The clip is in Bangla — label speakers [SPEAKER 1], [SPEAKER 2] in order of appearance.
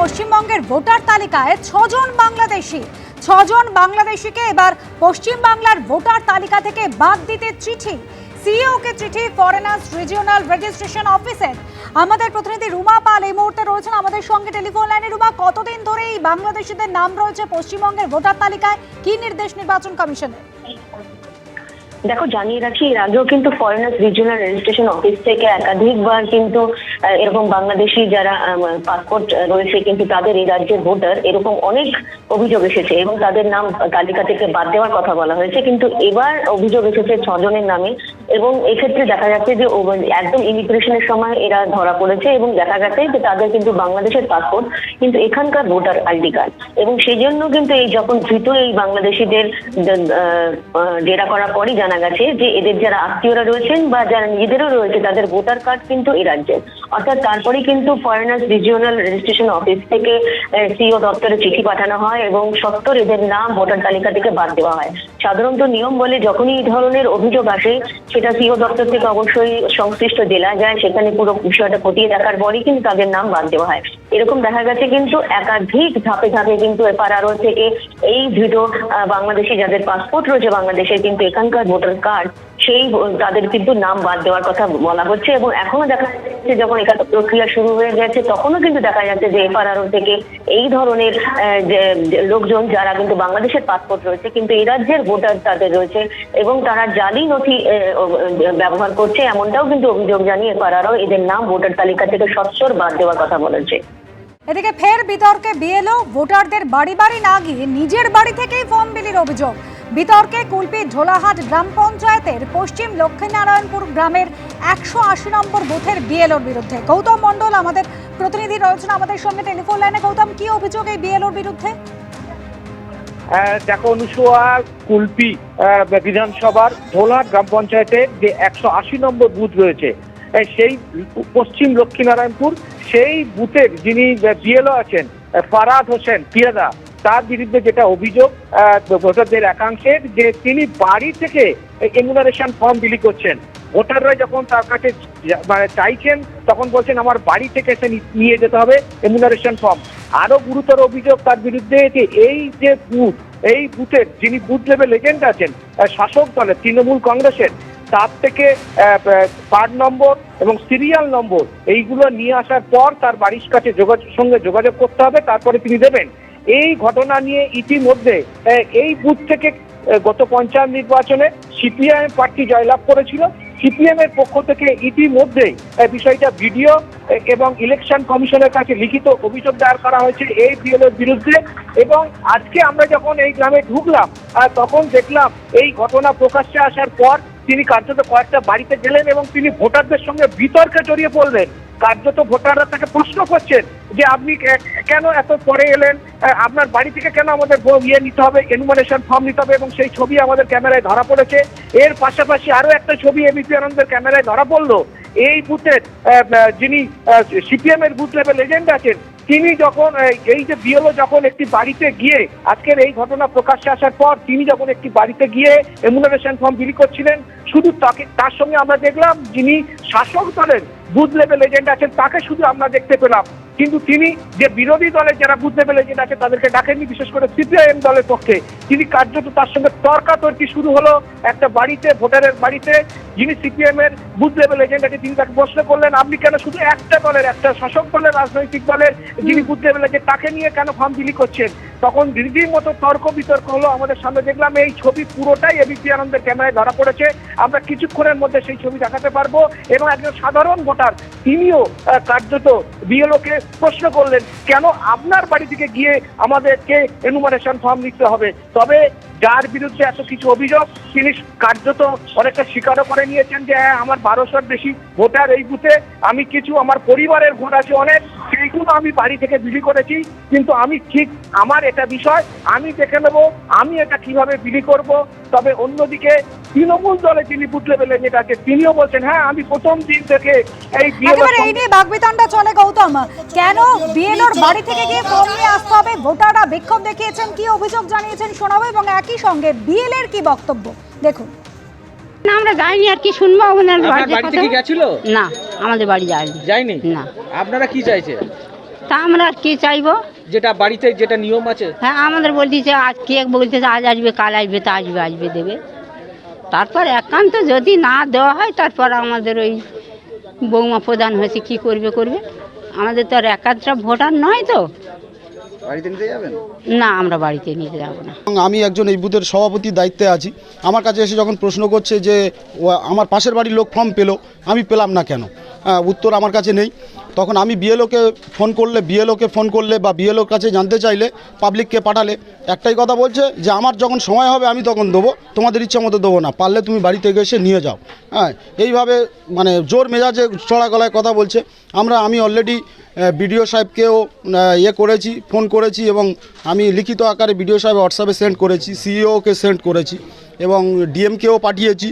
[SPEAKER 1] পশ্চিমবঙ্গের ভোটার তালিকায় ছজন বাংলাদেশি। ছজন বাংলাদেশিকে এবার পশ্চিম বাংলার ভোটার তালিকা থেকে বাদ দিতে চিঠি। সিইও কে চিঠি ফরেনার্স রিজিওনাল রেজিস্ট্রেশন অফিসের আমাদের প্রতিনিধি রুমা পাল এই মুহূর্তে রয়েছেন আমাদের সঙ্গে টেলিফোন লাইনে। রুমা, কতদিন ধরে এই বাংলাদেশিদের নাম রয়েছে পশ্চিমবঙ্গের ভোটার তালিকায়? কি নির্দেশ নির্বাচন কমিশনের?
[SPEAKER 2] দেখো, জানিয়ে রাখি, এর আগেও কিন্তু ফরেনার্স রিজিওনাল রেজিস্ট্রেশন অফিস থেকে একাধিকবার কিন্তু এরকম বাংলাদেশি যারা পাসপোর্ট রয়েছে কিন্তু তাদের এই রাজ্যের ভোটার এরকম অনেক অভিযোগ এসেছে এবং তাদের নাম তালিকা থেকে বাদ দেওয়ার কথা বলা হয়েছে। কিন্তু এবার অভিযোগ এসেছে ছজনের নামে। এবং এক্ষেত্রে দেখা যাচ্ছে যে একদম ইমিগ্রেশনের সময় এরা ধরা পড়েছে এবং দেখা গেছে যে তাদের কিন্তু বাংলাদেশের পাসপোর্ট কিন্তু এখানকার ভোটার আইডি কার্ড এবং সেই জন্য কিন্তু এই যখন ধৃত এই বাংলাদেশিদের জেরা করার পরই জানা গেছে যে এদের যারা আত্মীয়রা রয়েছেন বা যারা নিজেদেরও রয়েছে, তাদের ভোটার কার্ড কিন্তু এই রাজ্যের অর্থাৎ তারপরেই কিন্তু ফরেনার্স রিজিওনাল রেজিস্ট্রেশন অফিস থেকে সিও দপ্তরে চিঠি পাঠানো হয় এবং সত্তর এদের নাম ভোটার তালিকা থেকে বাদ দেওয়া হয়। সাধারণত নিয়ম বলে যখনই এই ধরনের অভিযোগ আসে সেটা সিও দপ্তর থেকে অবশ্যই সংশ্লিষ্ট জেলা যায়, সেখানে পুরো বিষয়টা খতিয়ে দেখার পরই কিন্তু তাদের নাম বাদ দেওয়া হয়। এরকম দেখা গেছে কিন্তু একাধিক ধাপে ধাপে কিন্তু এফআরআরও থেকে এই ধৃত বাংলাদেশি যাদের পাসপোর্ট রয়েছে, বাংলাদেশের কিন্তু এখানকার ভোটার কার্ড সেই তাদের কিন্তু নাম বাদ দেওয়ার কথা বলা হচ্ছে এবং এখনও দেখা যাচ্ছে যখন এখানে প্রক্রিয়া শুরু হয়ে গেছে, তখনও কিন্তু দেখা যাচ্ছে যে এফআরআরও থেকে এই ধরনের লোকজন যারা কিন্তু বাংলাদেশের পাসপোর্ট রয়েছে, কিন্তু এই রাজ্যের ভোটার তাদের রয়েছে এবং তারা জালি নথি ব্যবহার করছে এমনটাও কিন্তু অভিযোগ জানিয়ে এফআরআরও এদের নাম ভোটার তালিকা থেকে সচ্ছর বাদ দেওয়ার কথা বলেছে।
[SPEAKER 1] এদিকে ফের বিতর্কে বিএলও ভোটারদের বাড়ি বাড়ি না গিয়ে নিজের বাড়ি থেকেই ফর্ম বিলির অভিযোগ। বিতর্কে কুলপি ঝোলাহাট গ্রাম পঞ্চায়েতের পশ্চিম লক্ষ্মীনারায়ণপুর গ্রামের একশো আশি নম্বর বুথের বিএলওর বিরুদ্ধে। গৌতম মণ্ডল আমাদের প্রতিনিধি রয়েছেন আমাদের সঙ্গে টেলিফোন লাইনে। গৌতম, কি অভিযোগ এই বিএলওর বিরুদ্ধে?
[SPEAKER 3] দেখো অনুসোয়া, কুলপি বিধানসভার ধোলা গ্রাম পঞ্চায়েতের যে একশো আশি নম্বর বুথ রয়েছে সেই পশ্চিম লক্ষ্মীনারায়ণপুর, সেই বুথের যিনি বিএলও আছেন ফারাদ হোসেন, পিয়াদা তার বিরুদ্ধে যেটা অভিযোগ ভোটারদের একাংশের, যে তিনি বাড়ি থেকে এমুনারেশন ফর্ম বিলি করছেন। ভোটাররা যখন তার কাছে মানে চাইছেন, তখন বলছেন, আমার বাড়ি থেকে এসে নিয়ে যেতে হবে এমুনারেশন ফর্ম। আরও গুরুতর অভিযোগ তার বিরুদ্ধে যে এই যে বুথ, এই বুথের যিনি বুথ লেভেল এজেন্ট আছেন শাসক দলের, তৃণমূল কংগ্রেসের, তার থেকে কার্ড নম্বর এবং সিরিয়াল নম্বর, এইগুলো নিয়ে আসার পর তার বাড়ির কাছে যোগাযোগ, সঙ্গে যোগাযোগ করতে হবে, তারপরে তিনি দেবেন। এই ঘটনা নিয়ে ইতিমধ্যে এই বুথ থেকে গত পঞ্চায়েত নির্বাচনে সিপিআইএম প্রার্থী জয়লাভ করেছিল। সিপিএম এর পক্ষ থেকে ইতিমধ্যে বিষয়টা ভিডিও এবং ইলেকশন কমিশনের কাছে লিখিত অভিযোগ দায়ের করা হয়েছে এই বিএলের বিরুদ্ধে। এবং আজকে আমরা যখন এই গ্রামে ঢুকলাম তখন দেখলাম এই ঘটনা প্রকাশ্যে আসার পর তিনি কার্যত কয়েকটা বাড়িতে গেলেন এবং তিনি ভোটারদের সঙ্গে বিতর্কে জড়িয়ে পড়লেন। কার্যত ভোটাররা তাকে প্রশ্ন করছেন যে আপনি কেন এত পরে এলেন? আপনার বাড়ি থেকে কেন আমাদের ইয়ে নিতে হবে? এনুমারেশন ফর্ম নিতে হবে এবং সেই ছবি আমাদের ক্যামেরায় ধরা পড়েছে। এর পাশাপাশি আরও একটা ছবি এবিপি আনন্দের ক্যামেরায় ধরা পড়ল। এই বুথের যিনি সিপিএম এর বুথ লেভেল এজেন্ট আছেন, তিনি যখন এই যে বিএলও যখন একটি বাড়িতে গিয়ে আজকের এই ঘটনা প্রকাশ্যে আসার পর তিনি যখন একটি বাড়িতে গিয়ে এমুনারেশন ফর্ম বিলি করছিলেন, শুধু তাকে, তার সঙ্গে আমরা দেখলাম যিনি শাসক দলের বুথ লেভেল এজেন্ট আছেন তাকে শুধু আমরা দেখতে পেলাম। কিন্তু তিনি যে বিরোধী দলের যারা বুঝতে পেলে এজেন্ট আছে তাদেরকে ডাকেননি বিশেষ করে সিপিআইএম দলের পক্ষে। তিনি কার্যত তার সঙ্গে তর্কাতর্কি শুরু হলো একটা বাড়িতে ভোটারের বাড়িতে। যিনি সিপিএম এর বুথ লেভেল এজেন্ট আছে তিনি তাকে প্রশ্ন করলেন আপনি কেন শুধু একটা দলের একটা শাসক দলের রাজনৈতিক দলের যিনি বুথ লেভেল এজেন্ট তাকে নিয়ে কেন ফর্ম বিলি করছেন? তখন রীতিমতো তর্ক বিতর্ক হলো আমাদের সামনে। দেখলাম এই ছবি পুরোটাই এবিপি আনন্দের ক্যামেরায় ধরা পড়েছে। আমরা কিছুক্ষণের মধ্যে সেই ছবি দেখাতে পারব এবং একজন সাধারণ ভোটার তিনিও কার্যত বিএলওকে প্রশ্ন করলেন, কেন আপনার বাড়ি থেকে গিয়ে আমাদেরকে এনুমারেশন ফর্ম নিতে হবে? তবে যার বিরুদ্ধে এত কিছু অভিযোগ, তিনি কার্যত অনেকটা স্বীকারও করে নিয়েছেন যে হ্যাঁ আমার বারোশোর বেশি ভোটার এই বুথে আমি কিছু আমার পরিবারের ভোট আছে অনেক। সেইগুলো আমি বাড়ি থেকে বিলি করেছি কিন্তু আমি ঠিক আমার এটা বিষয় আমি দেখে নেব আমি এটা কীভাবে বিলি করব। তবে অন্যদিকে তৃণমূল দলে যিনি বুথ লেভেলে যেটা আছে তিনিও বলছেন হ্যাঁ আমি প্রথম দিন থেকে এই
[SPEAKER 1] একেবারে এই নিয়ে বাগবিতণ্ডা চলে গৌতম। কেন বিএলওর বাড়ি থেকে গিয়ে ফর্ম নিয়ে আসতে হবে? ভোটাররা বিক্ষোভ দেখিয়েছেন কি অভিযোগ জানিয়েছেন শোনাবো এবং একই সঙ্গে বিএল এর কি বক্তব্য? দেখুন।
[SPEAKER 4] না আমরা যাইনি আর কি শুনব ওনার
[SPEAKER 5] বাড়ি থেকে গেছিল?
[SPEAKER 4] না। আমাদের বাড়ি যায়নি।
[SPEAKER 5] যায়নি?
[SPEAKER 4] না।
[SPEAKER 5] আপনারা কি চাইছে
[SPEAKER 4] তা আমরা আর কি চাইব?
[SPEAKER 5] যেটা বাড়িতে যেটা নিয়ম আছে?
[SPEAKER 4] হ্যাঁ আমাদের বলতেছে আজ কে বলতেছে আজ আসবে কাল আসবে তা আসবে আসবে দেবে। তারপর একান্ত যদি না দেওয়া হয় তারপর আমাদের ওই বৌমা প্রধান হয়েছে কি করবে করবে? আমাদের তো আর একাধটা ভোটার নয় তো।
[SPEAKER 6] বাড়িতে নিতে যাবেন?
[SPEAKER 4] না আমরা বাড়িতে নিতে যাব না।
[SPEAKER 7] আমি একজন এই বুথের সভাপতির দায়িত্বে আছি। আমার কাছে এসে যখন প্রশ্ন করছে যে ও আমার পাশের বাড়ির লোক ফর্ম পেল আমি পেলাম না কেন? উত্তর আমার কাছে নেই। তখন আমি বিএলওকে ফোন করলে বিএলওকে ফোন করলে বা বিএলওর কাছে জানতে চাইলে পাবলিককে পাঠালে, একটাই কথা বলছে যে, আমার যখন সময় হবে, আমি তখন দেবো। তোমাদের ইচ্ছা মতো দেবো না। পারলে তুমি বাড়ি থেকে এসে নিয়ে যাও। হ্যাঁ এইভাবে মানে জোর মেজাজে চড়া গলায় কথা বলছে। আমরা, আমি অলরেডি বিডিও সাহেবকেও ইয়ে করেছি ফোন করেছি এবং আমি লিখিত আকারে বিডিও সাহেব হোয়াটসঅ্যাপে সেন্ড করেছি সিইওকে সেন্ড করেছি এবং ডিএমকেও পাঠিয়েছি।